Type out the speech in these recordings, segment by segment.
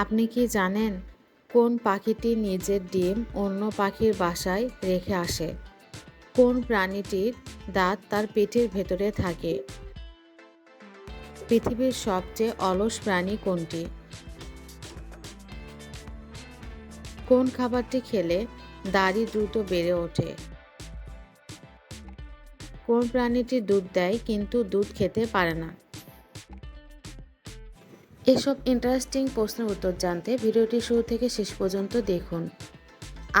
আপনি কি জানেন কোন পাখিটি নিজের ডিম অন্য পাখির বাসায় রেখে আসে? কোন প্রাণীটির দাঁত তার পেটের ভেতরে থাকে? পৃথিবীর সবচেয়ে অলস প্রাণী কোনটি? কোন খাবারটি খেলে দাড়ি দ্রুত বেড়ে ওঠে? কোন প্রাণীটি দুধ দেয় কিন্তু দুধ খেতে পারে না? এসব ইন্টারেস্টিং প্রশ্নের উত্তর জানতে ভিডিওটি শুরু থেকে শেষ পর্যন্ত দেখুন।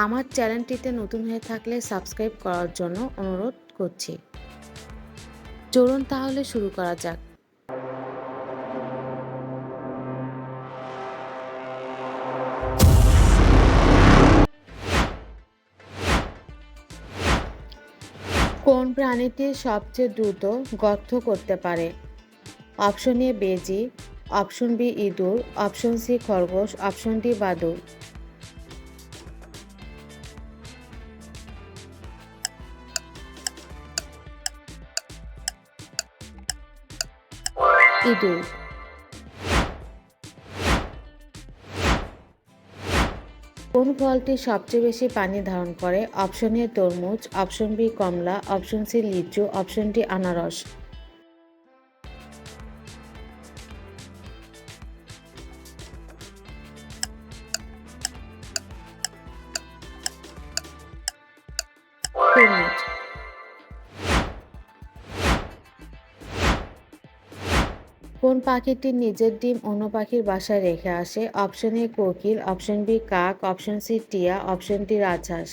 আমার চ্যানেলটিতে নতুন হয়ে থাকলে সাবস্ক্রাইব করার জন্য অনুরোধ করছি। চলুন তাহলে শুরু করা যাক। কোন প্রাণীটি সবচেয়ে দ্রুত গর্থ করতে পারে? অপশন এ বেজি অপশন বি ইঁদুর, অপশন সি খরগোশ, অপশন ডি বাদুর ইঁদুর। কোন ফলটি সবচেয়ে বেশি পানি ধারণ করে? অপশন এ তরমুজ, অপশন বি কমলা, অপশন সি লিচু, অপশন ডি আনারস। কোন পাখিটি নিজের ডিম অন্য পাখির বাসায় রেখে আসে? অপশন এ কোকিল, অপশন বি কাক, অপশন সি টিয়া, অপশন ডি রাজহাঁস।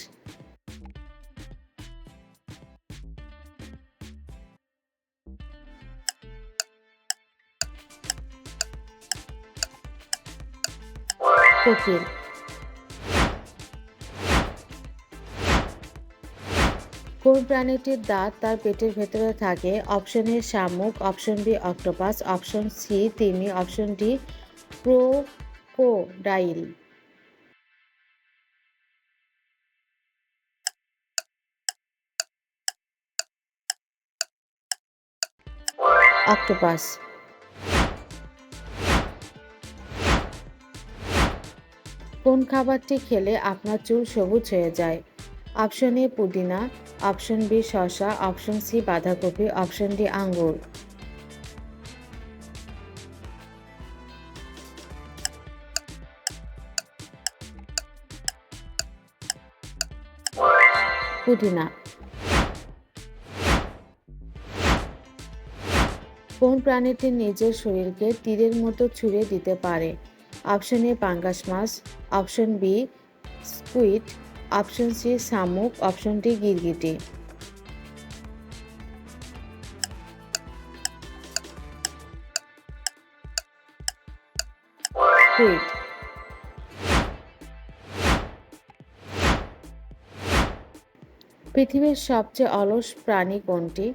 কোকিল কোন প্রাণীটির দাঁত তার পেটের ভেতরে থাকে? অপশন এ শামুক, option B octopus, option C তিমি, অপশন ডি ক্রোকোডাইল। অক্টোপাস। কোন খাবারটি খেলে আপনার চুল সবুজ হয়ে যায়? অপশন এ পুদিনা, অপশন বি শসা, অপশন সি বাঁধাকপি, অপশন ডি আঙ্গুর। পুদিনা। কোন প্রাণীটি নিজের শরীরকে তীরের মতো ছুঁড়ে দিতে পারে? অপশন এ পাঙ্গাস মাছ, option B squid option C শামুক। অপশন ডি গিরগিটি। পৃথিবীর সবচেয়ে অলস প্রাণী কোনটি?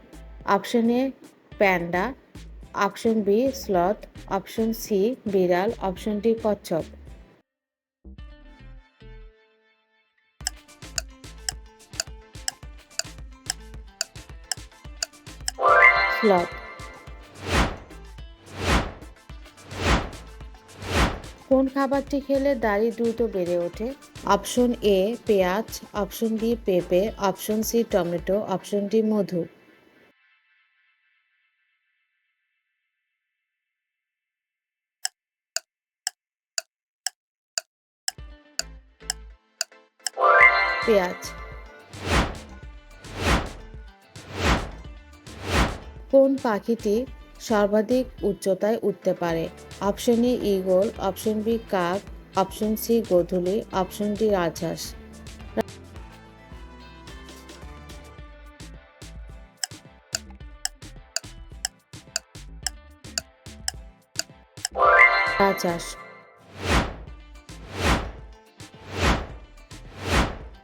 Option A panda option B sloth option C বিড়াল. অপশন ডি কচ্ছপ। স্লথ কোন খাবারটি খেলে দাড়ি দ্রুত বেড়ে ওঠে? অপশন এ পেঁয়াজ অপশন বি পেঁপে option C tomato option D মধু। পেঁয়াজ। কোন পাখিটি সর্বাধিক উচ্চতায় উঠতে পারে? Option A eagle option B কাক, অপশন সি গোধূলি, অপশন ডি রাজহাঁস।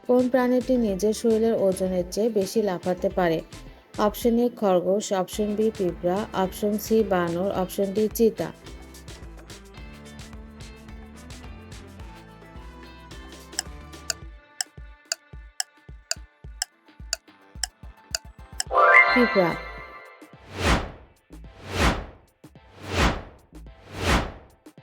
কোন প্রাণীটি নিজের শরীরের ওজনের চেয়ে বেশি লাফাতে পারে? অপশন এ খরগোশ অপশন বি পিঁপড়া অপশন সি বানর অপশন ডি চিতা পিঁপড়া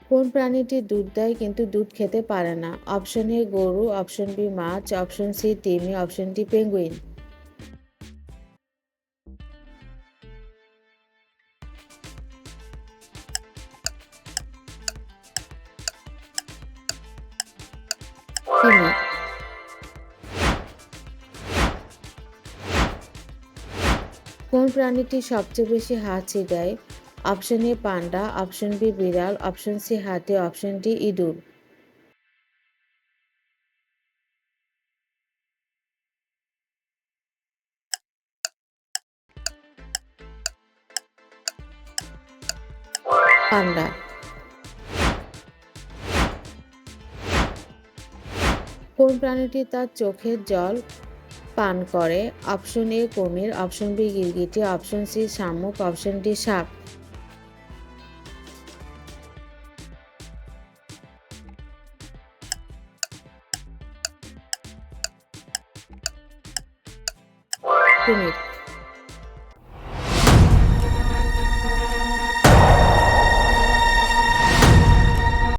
কোন প্রাণীটি দুধ দেয় কিন্তু দুধ খেতে পারে না? অপশন এ গরু. অপশন বি মাছ. অপশন সি তিমি অপশন ডি পেঙ্গুইন তিমি কোন প্রাণীটি সবচেয়ে বেশি হাঁচি দেয়? Option A panda, option B বিড়াল, অপশন সি হাতি, অপশন ডি ইঁদুর। পান্ডা। কোন প্রাণীটি তার চোখের জল পান করে? অপশন এ, কুমির। অপশন বি, গিরগিটি। অপশন সি, শামুক। অপশন ডি, সাপ। কুমির।